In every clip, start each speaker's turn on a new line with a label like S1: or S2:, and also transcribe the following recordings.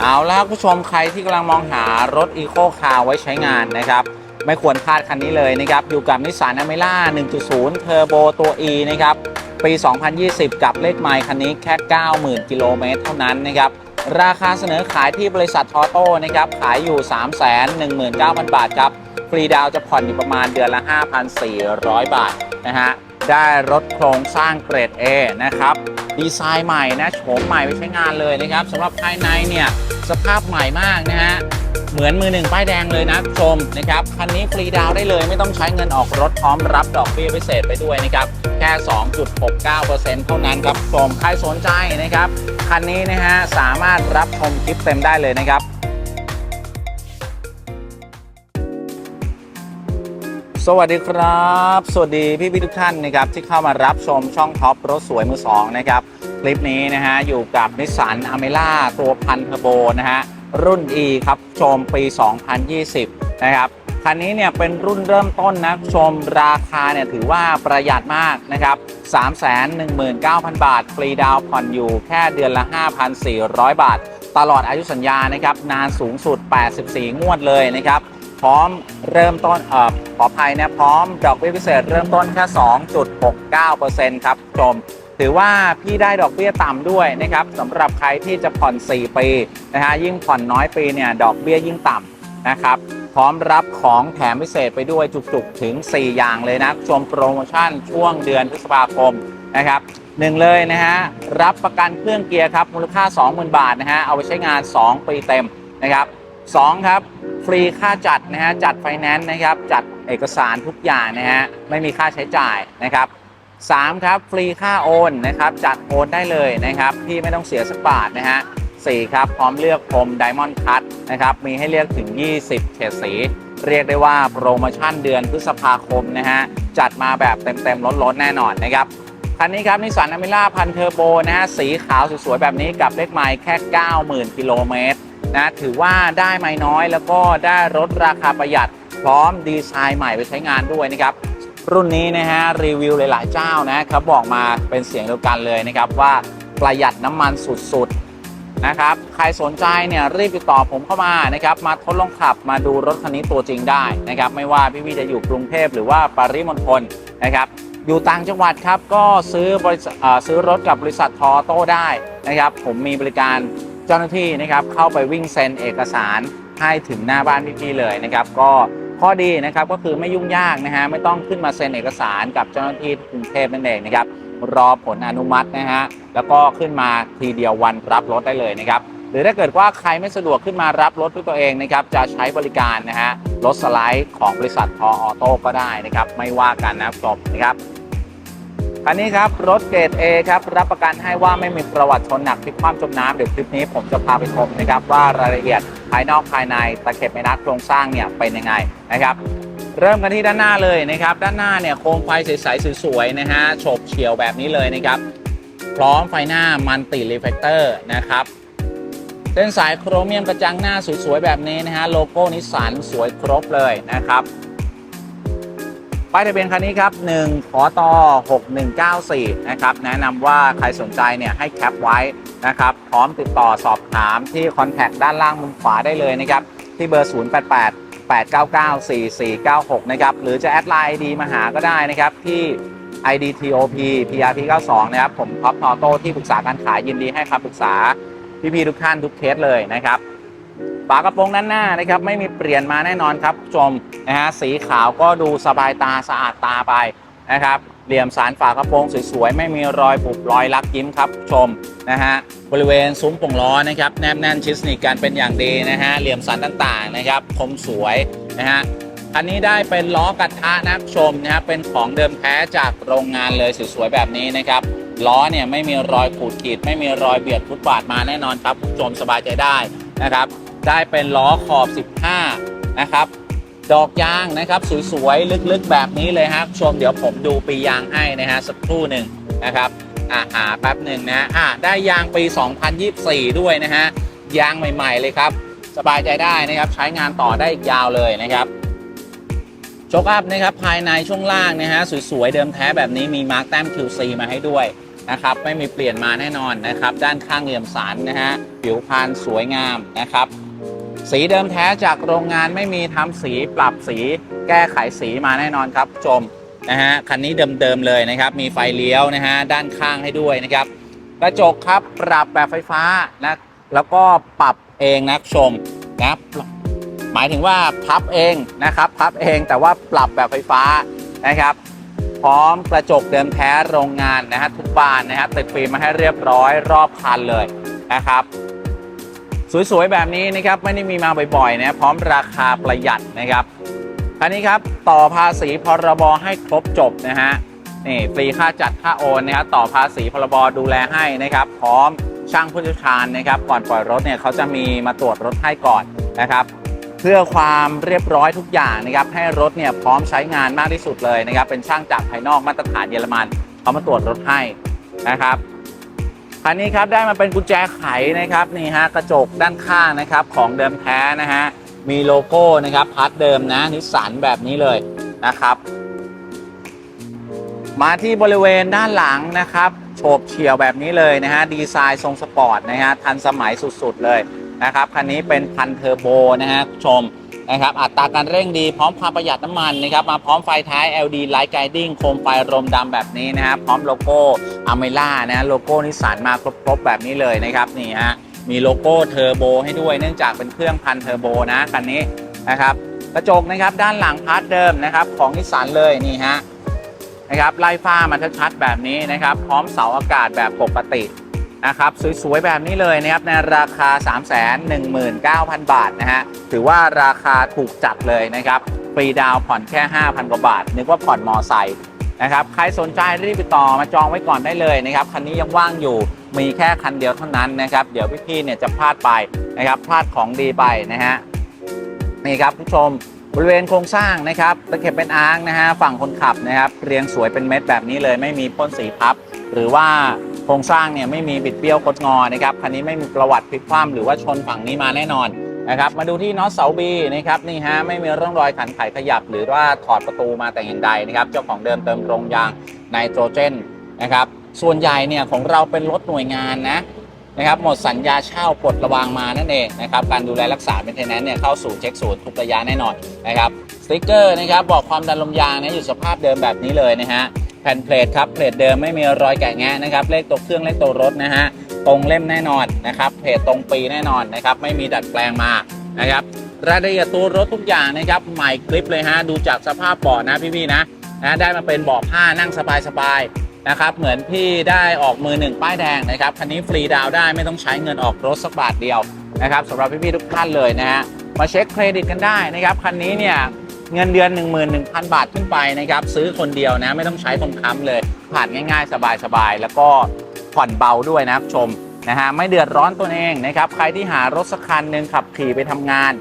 S1: เอาละครับผู้ชมใครที่กำลังมองหารถ Eco Car ไว้ใช้งานนะครับ ไม่ควรพลาดคันนี้เลยนะครับ อยู่กับนิสสันอเมร่า1.0เทอร์โบตัว E นะครับ ปี 2020 กับเลขไมล์คันนี้แค่ 90,000 กิโลเมตรเท่านั้นนะครับ ราคาเสนอขายที่บริษัททอโต้นะครับ ขายอยู่ 319,000 บาทครับ ฟรีดาวจะผ่อนอยู่ประมาณเดือนละ 5,400 บาทนะฮะ ได้รถโครงสร้างเกรด A นะครับ ดีไซน์ใหม่นะโฉมใหม่ไปใช้งานเลยนะครับสำหรับภายในเนี่ยสภาพใหม่มากนะฮะเหมือนมือหนึ่งป้ายแดงเลยนะชมนะครับคันนี้ฟรีดาวน์ได้เลยไม่ต้องใช้เงินออกรถพร้อมรับดอกเบี้ยพิเศษไปด้วยนะครับแค่ 2.69%เท่านั้นครับชมใครสนใจนะครับคันนี้นะฮะสามารถรับชมคลิปเต็มได้เลยนะครับ สวัสดีครับ สวัสดีพี่พี่ทุกท่านนะครับที่เข้ามารับชมช่องท็อปรถสวยมือสองนะครับคลิปนี้นะฮะอยู่กับนิสสันอเมร่าตัวพันเทอร์โบนะฮะรุ่น E ครับชมปี 2020 นะครับคันนี้เนี่ยเป็นรุ่นเริ่มต้นนะชมราคาเนี่ยถือว่าประหยัดมากนะครับ319,000 บาทฟรีดาวน์ผ่อนอยู่แค่เดือนละ 5,400 บาท ตลอดอายุสัญญานะครับนานสูงสุด 84 งวดเลยนะครับ ร้อมเริ่มต้นเอ่อขออภัยนะพร้อมดอกเบี้ยพิเศษเริ่มต้นแค่ 2.69%ครับชม ถือว่าพี่ได้ดอกเบี้ยต่ำด้วยนะครับสำหรับใครที่จะผ่อน 4 ปีนะฮะยิ่งผ่อนน้อยปีเนี่ยดอกเบี้ยยิ่งต่ำนะครับพร้อมรับของแถมพิเศษไปด้วยจุกๆถึง 4 อย่างเลยนะชมโปรโมชั่นช่วงเดือนพฤษภาคมนะครับหนึ่งเลยนะฮะรับประกันเครื่องเกียร์ครับมูลค่า 20,000 บาทนะฮะเอาไปใช้งาน 2 ปีเต็มนะครับสองครับ ฟรีค่าจัดนะฮะจัดไฟแนนซ์นะครับจัดเอกสารทุกอย่างนะฮะไม่มีค่าใช้จ่ายนะครับ3ครับฟรีค่าโอนนะครับจัดโอนได้เลยนะครับพี่ไม่ต้องเสียสักบาทนะฮะ4ครับพร้อมเลือกพรม Diamond Cut นะครับมีให้เลือกถึง 20เฉดสี เรียกได้ว่าโปรโมชั่นเดือนพฤษภาคมนะฮะจัดมาแบบเต็มๆล้นๆแน่นอนนะครับคันนี้ครับนิสสันอเมร่าพันเทอร์โบนะฮะสีขาวสวยๆแบบนี้กับเลขไมล์แค่ 90,000กิโลเมตร นะถือว่าได้ไม่น้อยแล้วก็ได้รถราคาประหยัด พร้อมดีไซน์ใหม่ไปใช้งานด้วยนะครับรุ่นนี้นะฮะรีวิวหลาย ๆ เจ้านะครับบอกมาเป็นเสียงเดียวกันเลยนะครับว่าประหยัดน้ำมันสุด ๆ นะครับ ใครสนใจเนี่ยรีบติดต่อผมเข้ามานะครับมาทดลองขับมาดูรถคันนี้ตัวจริงได้นะครับไม่ว่าพี่ๆจะอยู่กรุงเทพหรือว่าปริมณฑลนะครับอยู่ต่างจังหวัดครับก็ซื้อบริษัทซื้อรถกับบริษัททอโต้ได้นะครับผมมีบริการ เจ้าหน้าที่นะครับเข้าไปวิ่งเซ็นเอกสารให้ถึงหน้าบ้านพี่ๆเลยนะครับ ก็ข้อดีนะครับก็คือไม่ยุ่งยากนะฮะไม่ต้องขึ้นมาเซ็นเอกสารกับเจ้าหน้าที่กรุงเทพนั่นเองนะครับรอผลอนุมัตินะฮะแล้วก็ขึ้นมาทีเดียววันรับรถได้เลยนะครับหรือถ้าเกิดว่าใครไม่สะดวกขึ้นมารับรถด้วยตัวเองนะครับจะใช้บริการนะฮะรถสไลด์ของบริษัททอออโต้ก็ได้นะครับไม่ว่ากันนะครับจบนะครับ คันนี้ครับ รถเกรด A ครับ รับประกันให้ว่าไม่มีประวัติชนหนักพลิกคว่ำจมน้ำเดี๋ยวคลิปนี้ผมจะพาไปชมนะครับ ว่ารายละเอียดภายนอกภายในตะเข็บไม่นัดโครงสร้างเนี่ยเป็นยังไงนะครับ เริ่มกันที่ด้านหน้าเลยนะครับ ด้านหน้าเนี่ยโคมไฟใสๆสวยๆนะฮะโฉบเฉียวแบบนี้เลยนะครับ พร้อมไฟหน้ามันติรีเฟกเตอร์นะครับเส้นสายโครเมียมกระจังหน้าสวยๆแบบนี้นะฮะโลโก้นิสสันสวยครบเลยนะครับ ป้ายทะเบียนคันนี้ครับ1ขอตอ6194 นะครับ แนะนำว่าใครสนใจเนี่ยให้แคปไว้นะครับ พร้อมติดต่อสอบถามที่คอนแทคด้านล่างมุมขวาได้เลยนะครับ ที่เบอร์ 088 899 4496 นะครับ หรือจะแอดไลน์ดีมาหาก็ได้นะครับ ที่ IDTOP PRP 92 นะครับ ผมท็อปทอโต้ที่ปรึกษาการขายยินดีให้คำปรึกษาพี่ๆทุกท่านทุกเคสเลยนะครับ ฝากระโปรงด้านหน้านะครับไม่มีเปลี่ยนมาแน่นอนครับชมนะฮะสีขาวก็ดูสบายตาสะอาดตาไปนะครับเหลี่ยมสารฝากระโปรงสวยๆไม่มีรอยบุบรอยลักยิ้มครับชมนะฮะบริเวณซุ้มป่งล้อนะครับแนบแน่นชิดสนิทกันเป็นอย่างดีนะฮะเหลี่ยมสันต่างๆนะครับคมสวยนะฮะอันนี้ได้เป็นล้อกระทะนะชมนะฮะเป็นของเดิมแท้จากโรงงานเลยสวยๆแบบนี้นะครับล้อเนี่ยไม่มีรอยขูดขีดไม่มีรอยเบียดฟุตบาทมาแน่นอนครับผู้ชมสบายใจได้นะครับ ได้เป็นล้อขอบ 15 นะครับ ดอกยางนะครับสวยๆ ลึกๆ แบบนี้เลยครับชมเดี๋ยวผมดูปียางให้นะฮะสักครู่หนึ่งนะครับอ่าหาแป๊บหนึ่งนะอ่าได้ยางปี 2024 ด้วยนะฮะยางใหม่ๆเลยครับ สบายใจได้นะครับใช้งานต่อได้อีกยาวเลยนะครับโชคอัพนะครับภายในช่วงล่างนะฮะสวยๆ เดิมแท้แบบนี้มีมาร์กแต้ม QC มาให้ด้วยนะครับไม่มีเปลี่ยนมาแน่นอนนะครับ ด้านข้างเหลี่ยมสันนะฮะผิวพรรณสวยงามนะครับ สีเดิมแท้จากโรงงานไม่มีทำสีปรับสีแก้ไขสีมาแน่นอนครับชมนะฮะคันนี้เดิมๆเลยนะครับ มีไฟเลี้ยวนะฮะด้านข้างให้ด้วยนะครับกระจกครับปรับแบบไฟฟ้านะแล้วก็ปรับเองนะชมนะหมายถึงว่าพับเองนะครับพับเองแต่ว่าปรับแบบไฟฟ้านะครับ พร้อมกระจกเดิมแท้โรงงานนะฮะทุกบานนะฮะติดฟิล์มมาให้เรียบร้อยรอบคันเลยนะครับ สวยๆ แบบนี้นะครับไม่ได้มีมาบ่อยๆนะพร้อมราคาประหยัดนะครับคันนี้ครับต่อภาษีพรบให้ครบจบนะฮะนี่ฟรีค่าจัดค่าโอนนะครับต่อภาษีพรบดูแลให้นะครับพร้อมช่างผู้เชี่ยวชาญนะครับ ก่อนปล่อยรถเนี่ยเขาจะมีมาตรวจรถให้ก่อนนะครับ เพื่อความเรียบร้อยทุกอย่างนะครับให้รถเนี่ยพร้อมใช้งานมากที่สุดเลยนะครับเป็นช่างจากภายนอกมาตรฐานเยอรมันเขามาตรวจรถให้นะครับ คันนี้ครับได้มาเป็นกุญแจไขนะครับนี่ฮะกระจกด้านข้างนะครับของเดิมแท้นะฮะมีโลโก้นะครับพาร์ทเดิมนะนิสสันแบบนี้เลยนะครับ มาที่บริเวณด้านหลังนะครับโฉบเฉี่ยวแบบนี้เลยนะฮะดีไซน์ทรงสปอร์ตนะฮะทันสมัยสุดๆเลยนะครับคันนี้เป็นพันเทอร์โบนะฮะชม นะครับอัตราการเร่งดีพร้อมความประหยัดน้ำมันนะครับมาพร้อมไฟท้าย LED Light Guiding โคมไฟรมดำแบบนี้นะฮะพร้อมโลโก้อเมล่านะโลโก้นิสสันมาครบๆแบบนี้เลยนะครับนี่ฮะมีโลโก้เทอร์โบให้ด้วยเนื่องจากเป็นเครื่องพันเทอร์โบนะคันนี้นะครับกระจกนะครับด้านหลังพาร์ทเดิมนะครับของนิสสันเลยนี่ฮะนะครับไล่ฟ้ามาชัดๆแบบนี้นะครับ พร้อมเสาอากาศแบบปกติ นะครับสวยๆแบบนี้เลยนะครับในราคา 319,000 บาทนะฮะถือว่าราคาถูกจัดเลยนะครับฟรีดาวผ่อนแค่ 5,000 กว่าบาท นึกว่าผ่อนมอไซค์นะครับใครสนใจรีบติดต่อมาจองไว้ก่อนได้เลยนะครับคันนี้ยังว่างอยู่มีแค่คันเดียวเท่านั้นนะครับเดี๋ยวพี่ๆเนี่ยจะพลาดไปนะครับพลาดของดีไปนะฮะนี่ครับผู้ชมบริเวณโครงสร้างนะครับตะเข็บเป็นอ้างนะฮะฝั่งคนขับนะครับเรียงสวยเป็นเม็ดแบบนี้เลยไม่มีพ่นสีพับ หรือว่า โครงสร้างเนี่ยไม่มีบิดเบี้ยวคดงอนะครับคันนี้ไม่มีประวัติพลิกคว่ำหรือว่าชนฝั่งนี้มาแน่นอนนะครับมาดูที่น็อตเสาบีนะครับนี่ฮะไม่มีร่องรอยขันไขขยับ หรือว่าถอดประตูมาแต่อย่างใดนะครับเจ้าของเดิมเติมโรงยางไนโตรเจนนะครับส่วนใหญ่เนี่ยของเราเป็นรถหน่วยงานนะนะครับหมดสัญญาเช่าปลดระวางมานั่นเองนะครับการดูแลรักษาเป็นเทนแนนเนี่ยเข้าสู่เช็คศูนย์ทุกระยะแน่นอนนะครับสติ๊กเกอร์นะครับบอกความดันลมยางเนี่ยอยู่สภาพเดิมแบบนี้เลยนะฮะ ผ่นเพลทครับเพลทเดิมไม่มีรอยแกะแงะนะครับเลขตัวเครื่องเลขตัวรถนะฮะตรงเล่มแน่นอนนะครับเพลทตรงปีแน่นอนนะครับไม่มีดัดแปลงมานะครับรายละเอียดตัวรถทุกอย่างนะครับใหม่คลิปเลยฮะดูจากสภาพเบาะนะพี่ๆนะนะได้มาเป็นเบาะผ้านั่งสบายๆนะครับเหมือนพี่ได้ออกมือหนึ่งป้ายแดงนะครับคันนี้ฟรีดาวได้ไม่ต้องใช้เงินออกรถสักบาทเดียวนะครับสำหรับพี่ๆทุกท่านเลยนะฮะมาเช็คเครดิตกันได้นะครับคันนี้เนี่ย เงินเดือน 11,000 บาทขึ้นไปนะครับ ซื้อคนเดียวนะ ไม่ต้องใช้คนค้ำเลย ผ่านง่ายๆ สบายๆ แล้วก็ผ่อนเบาด้วยนะครับชมนะฮะไม่เดือดร้อนตัวเองนะครับ ใครที่หารถสักคันหนึ่งขับขี่ไปทำงาน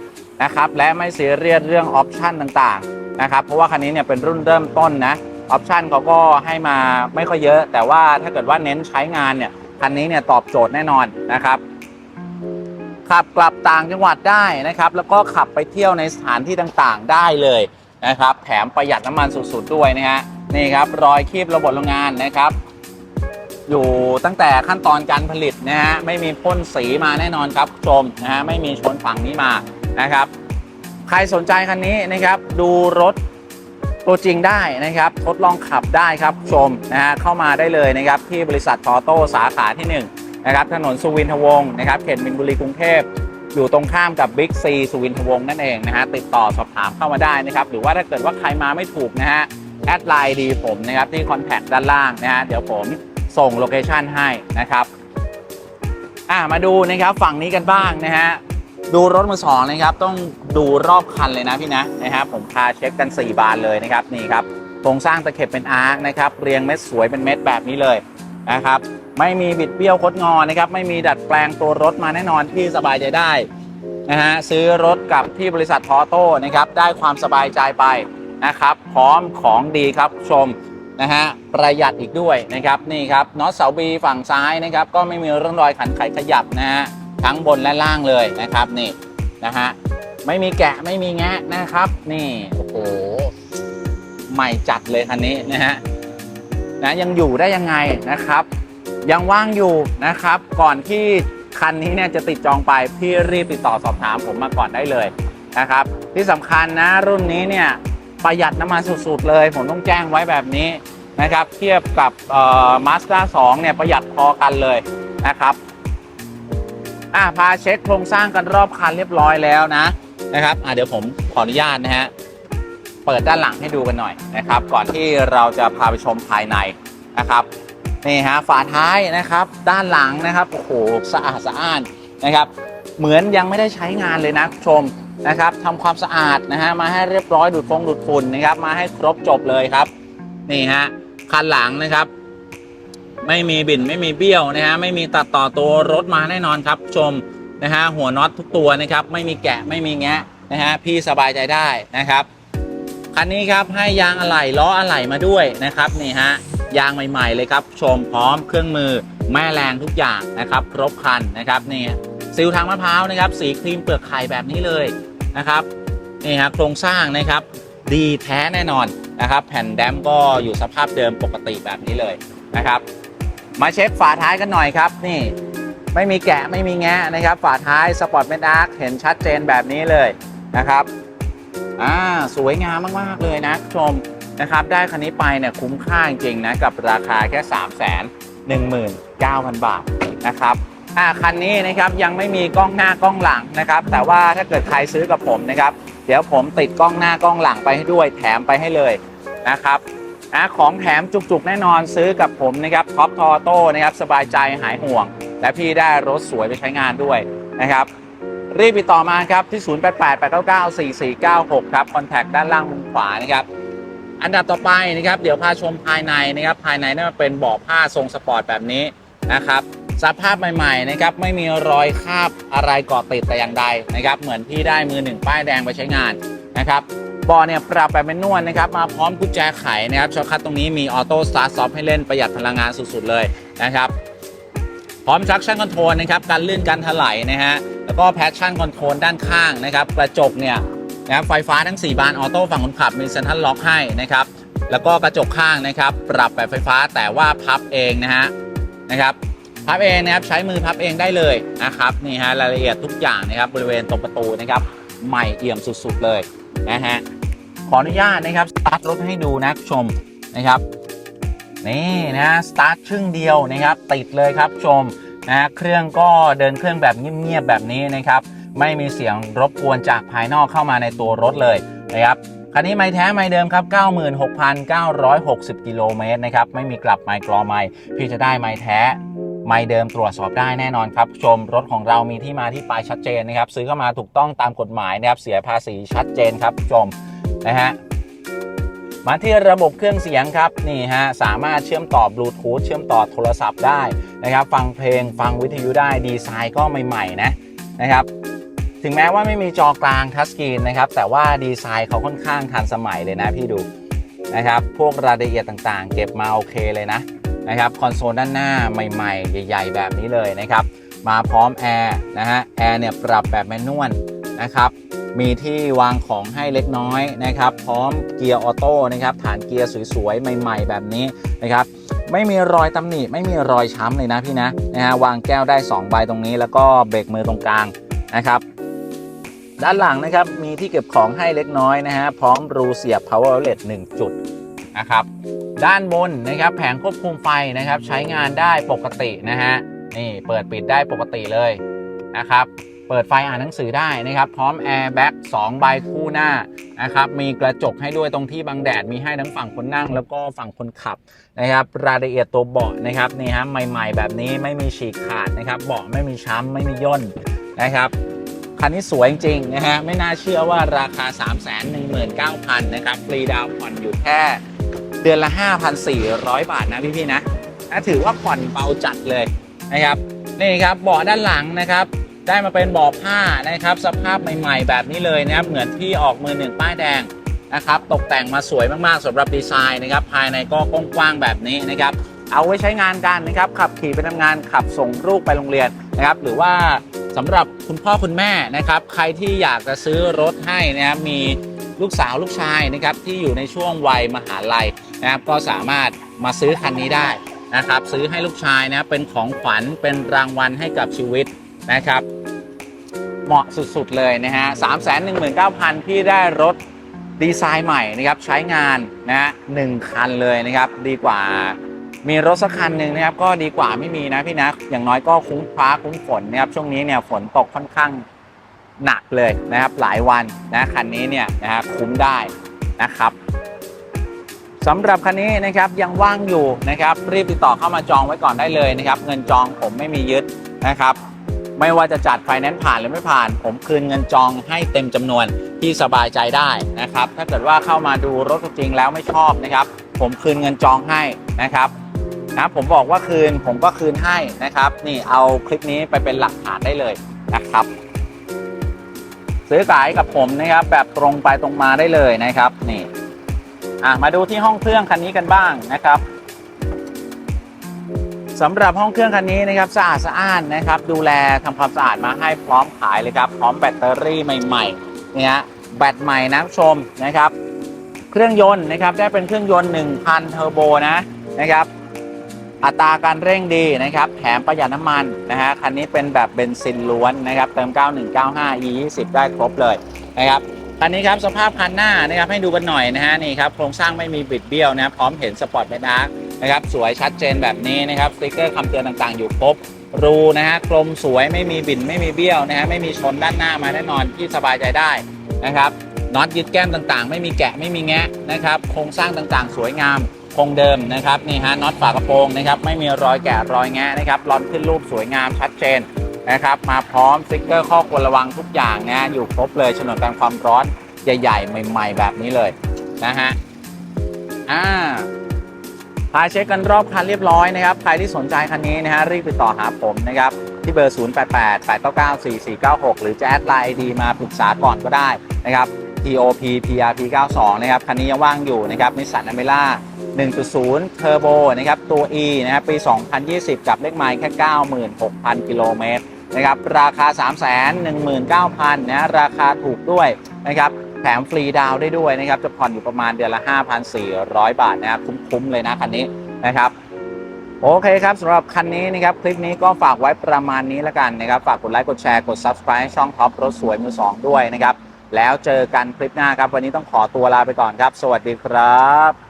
S1: นะครับ และไม่เสียเรียสเรื่องออปชั่นต่างๆนะครับ เพราะว่าคันนี้เนี่ยเป็นรุ่นเริ่มต้นนะออปชันเขาก็ให้มาไม่ค่อยเยอะ แต่ว่าถ้าเกิดว่าเน้นใช้งานเนี่ยคันนี้เนี่ยตอบโจทย์แน่นอนนะครับ ขับกลับต่างจังหวัดได้นะครับ แล้วก็ขับไปเที่ยวในสถานที่ต่างๆได้เลยนะครับ แถมประหยัดน้ำมันสุดๆด้วยนะฮะนี่ครับรอยคีบระบบโรงงานนะครับ อยู่ตั้งแต่ขั้นตอนการผลิตนะฮะไม่มีพ่นสีมาแน่นอนครับชมนะฮะไม่มีชนฝั่งนี้มานะครับ ใครสนใจคันนี้นะครับดูรถตัวจริงได้นะครับ ทดลองขับได้ครับชมนะฮะเข้ามาได้เลยนะครับที่บริษัททอโต้สาขาที่ 1 นะครับถนนสุวินทวงศ์นะครับเขตมินบุรีกรุงเทพอยู่ตรงข้ามกับบิ๊กซีสุวินทวงศ์นั่นเองนะฮะติดต่อสอบถามเข้ามาได้นะครับหรือว่าถ้าเกิดว่าใครมาไม่ถูกนะฮะแอดไลน์ดีผมนะครับที่คอนแทคด้านล่างนะฮะเดี๋ยวผมส่งโลเคชันให้นะครับอ่ามาดูนะครับฝั่งนี้กันบ้างนะฮะดูรถมือสองนะครับต้องดูรอบคันเลยนะพี่นะนะครับผมพาเช็คกัน 4 บานเลยนะครับนี่ครับโครงสร้างตะเข็บเป็นอาร์คนะครับเรียงเม็ดสวยเป็นเม็ดแบบนี้เลยนะครับ ไม่มีบิดเบี้ยวคดงอนะครับ ไม่มีดัดแปลงตัวรถมาแน่นอนที่สบายใจได้นะฮะซื้อรถกับที่บริษัททอโต้นะครับ ได้ความสบายใจไปนะครับ พร้อมของดีครับชมนะฮะประหยัดอีกด้วยนะครับนี่ครับน็อตเสาบีฝั่งซ้ายนะครับ ก็ไม่มีร่องรอยขันไขขยับนะฮะทั้งบนและล่างเลยนะครับนี่นะฮะไม่มีแกะไม่มีแงะนะครับ นี่โอ้โหใหม่จัดเลยคันนี้นะฮะนะยังอยู่ได้ยังไงนะครับ ยังว่างอยู่นะครับ ก่อนที่คันนี้เนี่ยจะติดจองไปพี่รีบติดต่อสอบถามผมมาก่อนได้เลยนะครับ ที่สำคัญนะรุ่นนี้เนี่ยประหยัดน้ำมันสุดๆเลย ผมต้องแจ้งไว้แบบนี้นะครับ เทียบกับมาสด้า2เนี่ยประหยัดพอกันเลยนะครับอะพาเช็คโครงสร้างกันรอบคันเรียบร้อยแล้วนะนะครับอะเดี๋ยวผมขออนุญาตนะฮะเปิดด้านหลังให้ดูกันหน่อยนะครับ ก่อนที่เราจะพาไปชมภายในนะครับ นี่ฮะฝาท้ายนะครับ ด้านหลังนะครับโอ้โหสะอาดสะอ้านนะครับ เหมือนยังไม่ได้ใช้งานเลยนะคุณชมนะครับทำความสะอาดนะฮะมาให้เรียบร้อยดูดฟงดูดฝุ่นนะครับ มาให้ครบจบเลยครับนี่ฮะคันหลังนะครับ ไม่มีบิ่นไม่มีเบี้ยวนะฮะไม่มีตัดต่อตัวรถมาแน่นอนครับ ชมนะฮะหัวน็อตทุกตัวนะครับ ไม่มีแกะไม่มีแงะนะฮะพี่สบายใจได้นะครับคันนี้ครับให้ยางอะไหล่ล้ออะไหล่มาด้วยนะครับนี่ฮะ ยางใหม่ๆ เลยครับ ชมพร้อมเครื่องมือแม่แรงทุกอย่างนะครับ ครบคันนะครับนี่ซิลทางมะพร้าวนะครับ สีครีมเปลือกไข่แบบนี้เลยนะครับนี่ฮะโครงสร้างนะครับ ดีแท้แน่นอนนะครับ แผ่นแดมก็อยู่สภาพเดิมปกติแบบนี้เลยนะครับ มาเช็คฝาท้ายกันหน่อยครับนี่ไม่มีแกะไม่มีแงะนะครับ ฝาท้ายสปอร์ตเมดาร์เห็นชัดเจนแบบนี้เลยนะครับอ่าสวยงามมากๆเลยนะคุณผู้ชม นะครับ ได้คันนี้ไปเนี่ยคุ้มค่าจริงๆนะกับราคาแค่ 3 1 9 0 0 0 บาทนะครับอ่าคันนี้นะครับยังไม่มีกล้องหน้ากล้องหลังนะครับ แต่ว่าถ้าเกิดใครซื้อกับผมนะครับ เดี๋ยวผมติดกล้องหน้ากล้องหลังไปให้ด้วยแถมไปให้เลยนะครับอ่าของแถมจุกๆแน่นอนซื้อกับผมนะครับท็อปทอโต้นะครับสบายใจหายห่วง และพี่ได้รถสวยไปใช้งานด้วยนะครับรีบติดต่อมาครับที่ 0888994496 ครับคอนแทคด้านล่างมุมขวานะครับ อันดับต่อไปนะครับ เดี๋ยวพาชมภายในนะครับ ภายในนั่นเป็นเบาะผ้าทรงสปอร์ตแบบนี้นะครับสภาพใหม่ๆนะครับไม่มีรอยคราบอะไรเกาะติดแต่อย่างใดนะครับ เหมือนพี่ได้มือหนึ่งป้ายแดงไปใช้งานนะครับเบาะเนี่ยปรับแบบเป็นนวลนะครับ มาพร้อมกุญแจไขนะครับช็อคคัทตรงนี้มีออโต้สตาร์ทซอฟให้เล่นประหยัดพลังงานสุดๆเลยนะครับ พร้อม traction control นะครับการลื่นการถลายนะฮะแล้วก็ passion control ด้านข้างนะครับ กระจกเนี่ย นะครับไฟฟ้าทั้ง 4 บานออโต้ฝั่งคนขับมีเซ็นทรัลล็อกให้นะครับแล้วก็กระจกข้างนะครับ ปรับแบบไฟฟ้าแต่ว่าพับเองนะฮะนะครับพับเองนะครับใช้มือพับเองได้เลยนะครับนี่ฮะรายละเอียดทุกอย่างนะครับบริเวณตรงประตูนะครับใหม่เอี่ยมสุดๆเลยนะฮะขออนุญาตนะครับสตาร์ทรถให้ดูนะชมนะครับนี่นะสตาร์ทชึ่งเดียวนะครับติดเลยครับชมนะเครื่องก็เดินเครื่องแบบเงียบๆแบบนี้นะครับ ไม่มีเสียงรบกวนจากภายนอกเข้ามาในตัวรถเลยนะครับคันนี้ไม่แท้ไม่เดิมครับ 96,960 กิโลเมตรนะครับไม่มีกลับไม่กรอไม่พี่จะได้ไม่แท้ไม่เดิมตรวจสอบได้แน่นอนครับ ชมรถของเรามีที่มาที่ไปชัดเจนนะครับ ซื้อเข้ามาถูกต้องตามกฎหมายนะครับเสียภาษีชัดเจนครับชมนะฮะมาที่ระบบเครื่องเสียงครับนี่ฮะสามารถเชื่อมต่อบลูทูธเชื่อมต่อโทรศัพท์ได้นะครับ ฟังเพลงฟังวิทยุได้ดีไซน์ก็ใหม่ๆนะนะครับ ถึงแม้ว่าไม่มีจอกลางทัชสกรีนนะครับ แต่ว่าดีไซน์เขาค่อนข้างทันสมัยเลยนะพี่ดูนะครับ พวกรายละเอียดต่างๆ เก็บมาโอเคเลยนะนะครับ คอนโซลด้านหน้าใหม่ๆ ใหญ่ ๆ แบบนี้เลยนะครับ มาพร้อมแอร์นะฮะ แอร์เนี่ยปรับแบบแมนนวลนะครับ มีที่วางของให้เล็กน้อยนะครับ พร้อมเกียร์ออโต้นะครับ ฐานเกียร์สวยๆ ใหม่ๆ แบบนี้นะครับไม่มีรอยตำหนิไม่มีรอยช้ำเลยนะพี่นะนะฮะวางแก้วได้ 2 ใบตรงนี้ แล้วก็เบรกมือตรงกลางนะครับ ด้านหลังนะครับมีที่เก็บของให้เล็กน้อยนะฮะพร้อมรูเสียบ power outlet 1 จุดนะครับด้านบนนะครับแผงควบคุมไฟนะครับใช้งานได้ปกตินะฮะนี่เปิดปิดได้ปกติเลยนะครับเปิดไฟอ่านหนังสือได้นะครับ พร้อมแอร์แบ็ก2ใบคู่หน้านะครับมีกระจกให้ด้วยตรงที่บังแดดมีให้ทั้งฝั่งคนนั่ง แล้วก็ฝั่งคนขับนะครับรายละเอียดตัวเบาะนะครับนี่ฮะใหม่ ๆ แบบนี้ไม่มีฉีกขาดนะครับเบาะไม่มีช้ำไม่มีย่นนะครับ คันนี้สวยจริงๆนะฮะ ไม่น่าเชื่อว่าราคา 3 1 9 0 0 0 นะครับ ฟรีดาวผ่อนอยู่แค่เดือนละ 5,400 บาทนะพี่ๆนะนะถือว่าผ่อนเบาจัดเลยนะครับ นี่ครับเบาะด้านหลังนะครับ ได้มาเป็นเบาะผ้านะครับ สภาพใหม่ๆ แบบนี้เลยนะครับ เหมือนที่ออกมือหนึ่งป้ายแดงนะครับ ตกแต่งมาสวยมากๆสำหรับดีไซน์นะครับ ภายในก็กว้างๆแบบนี้นะครับ เอาไว้ใช้งานกันนะครับขับขี่ไปทำงานขับส่งลูกไปโรงเรียนนะครับหรือว่าสำหรับคุณพ่อคุณแม่นะครับ ใครที่อยากจะซื้อรถให้นะครับมีลูกสาวลูกชายนะครับที่อยู่ในช่วงวัยมหาลัยนะครับก็สามารถมาซื้อคันนี้ได้นะครับ ซื้อให้ลูกชายนะเป็นของขวัญเป็นรางวัลให้กับชีวิตนะครับ เหมาะสุดๆเลยนะฮะสามแสนหนึ่งหมื่นเก้าพันพี่ได้รถดีไซน์ใหม่นะครับใช้งานนะฮะหนึ่งคันเลยนะครับ ดีกว่า มีรถสักคันหนึ่งนะครับก็ดีกว่าไม่มีนะพี่นะอย่างน้อยก็คุ้มฟ้าคุ้มฝนนะครับช่วงนี้เนี่ยฝนตกค่อนข้างหนักเลยนะครับหลายวันนะคันนี้เนี่ยนะฮะคุ้มได้นะครับสำหรับคันนี้นะครับยังว่างอยู่นะครับรีบติดต่อเข้ามาจองไว้ก่อนได้เลยนะครับเงินจองผมไม่มียึดนะครับไม่ว่าจะจัดไฟแนนซ์ผ่านหรือไม่ผ่าน ผมคืนเงินจองให้เต็มจำนวนที่สบายใจได้นะครับถ้าเกิดว่าเข้ามาดูรถจริงแล้วไม่ชอบนะครับ ผมคืนเงินจองให้นะครับ นะผมบอกว่าคืนผมก็คืนให้นะครับ นี่เอาคลิปนี้ไปเป็นหลักฐานได้เลยนะครับ ซื้อขายกับผมนะครับ แบบตรงไปตรงมาได้เลยนะครับ นี่อะมาดูที่ห้องเครื่องคันนี้กันบ้างนะครับสำหรับห้องเครื่องคันนี้นะครับสะอาดสะอ้านนะครับ ดูแลทำความสะอาดมาให้พร้อมขายเลยครับ พร้อมแบตเตอรี่ใหม่ๆเนี่ยแบตใหม่นะผู้ชมนะครับ เครื่องยนต์นะครับได้เป็นเครื่องยนต์ 1,000 เทอร์โบนะนะครับ อัตราการเร่งดีนะครับ แถมประหยัดน้ำมันนะฮะ คันนี้เป็นแบบเบนซินล้วนนะครับ เติม 9195 e 20ได้ครบเลยนะครับ คันนี้ครับสภาพคันหน้านะครับให้ดูกันหน่อยนะฮะนี่ครับโครงสร้างไม่มีบิดเบี้ยวนะครับพร้อมเห็นสปอร์ตเมดาร์นะครับสวยชัดเจนแบบนี้นะครับสติ๊กเกอร์คำเตือนต่างๆอยู่ครบรูนะฮะกลมสวยไม่มีบินไม่มีเบี้ยวนะฮะไม่มีชนด้านหน้ามาแน่นอนที่สบายใจได้นะครับน็อตยึดแก้มต่างๆ ไม่มีแกะไม่มีแงะนะครับโครงสร้างต่างๆ สวยงาม คงเดิมนะครับนี่ฮะน็อตฝากระโปรงนะครับไม่มีรอยแกะรอยแงะนะครับลอนขึ้นรูปสวยงามชัดเจนนะครับมาพร้อมสติ๊กเกอร์ข้อควรระวังทุกอย่างนะอยู่ครบเลยฉนวนกันความร้อนใหญ่ๆ ใหม่ ๆ แบบนี้เลยนะฮะอ่าพาเช็คกันรอบคันเรียบร้อยนะครับใครที่สนใจคันนี้นะฮะรีบติดต่อหาผมนะครับที่เบอร์ 0888994496 หรือจะแอดไลน์ดีมาปรึกษาก่อนก็ได้นะครับ TOP TRP 92 นะครับคันนี้ยังว่างอยู่นะครับนิสสันอเมร่า 1.0 Turbo นะครับ ตัว E นะครับ ปี 2020 กับเลขไมล์แค่ 96,000 กิโลเมตรนะครับ ราคา 319,000นะราคาถูกด้วยนะครับ แถมฟรีดาวน์ได้ด้วยนะครับ จะผ่อนอยู่ประมาณเดือนละ 5,400 บาทนะครับ คุ้มๆเลยนะคันนี้นะครับโอเคครับสำหรับคันนี้นะครับ คลิปนี้ก็ฝากไว้ประมาณนี้แล้วกันนะครับ ฝากกดไลค์กดแชร์กด Subscribe ช่องท็อปรถสวยมือสองด้วยนะครับ แล้วเจอกันคลิปหน้าครับ วันนี้ต้องขอตัวลาไปก่อนครับ สวัสดีครับ